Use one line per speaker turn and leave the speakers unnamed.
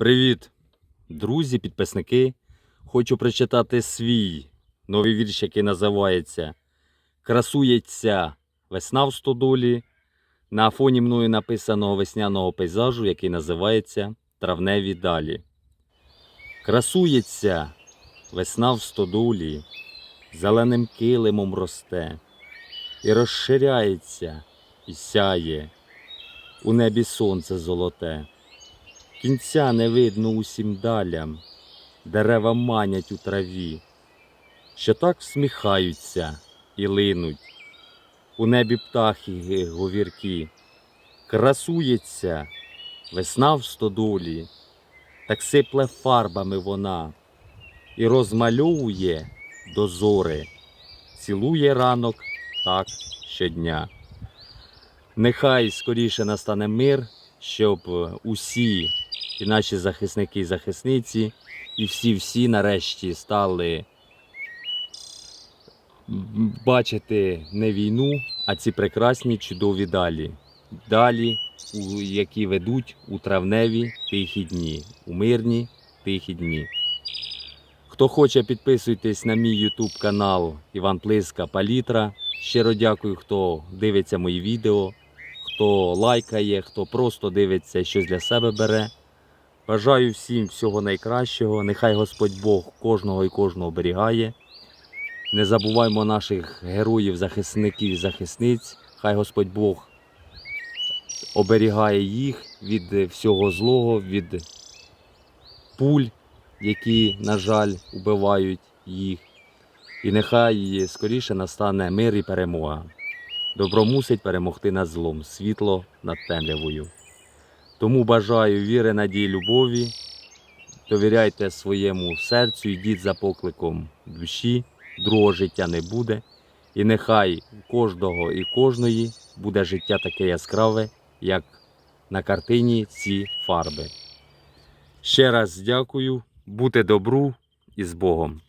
Привіт, друзі, підписники. Хочу прочитати свій новий вірш, який називається Красується весна в стодолі. На фоні мною написаного весняного пейзажу, який називається Травневі далі. Красується весна в стодолі, зеленим килимом росте, і розширяється, і сяє, у небі сонце золоте. Кінця не видно усім далям, дерева манять у траві, що так всміхаються і линуть, у небі птахи говіркі, красується весна в стодолі, так сипле фарбами вона. І розмальовує дозори, цілує ранок так щодня. Нехай скоріше настане мир, щоб усі і наші захисники і захисниці, і всі-всі нарешті стали бачити не війну, а ці прекрасні чудові далі. Далі, які ведуть у травневі тихі дні, у мирні тихі дні. Хто хоче, підписуйтесь на мій YouTube канал Іван Плиска Палітра. Щиро дякую, хто дивиться мої відео, хто лайкає, хто просто дивиться щось для себе бере. Бажаю всім всього найкращого. Нехай Господь Бог кожного і кожного оберігає. Не забуваймо наших героїв, захисників і захисниць. Хай Господь Бог оберігає їх від всього злого, від пуль, які, на жаль, убивають їх. І нехай скоріше настане мир і перемога. Добро мусить перемогти над злом, світло над темрявою. Тому бажаю віри, надії, любові. Довіряйте своєму серцю, йдіть за покликом душі, другого життя не буде. І нехай кожного і кожної буде життя таке яскраве, як на картині ці фарби. Ще раз дякую, бути добру і з Богом.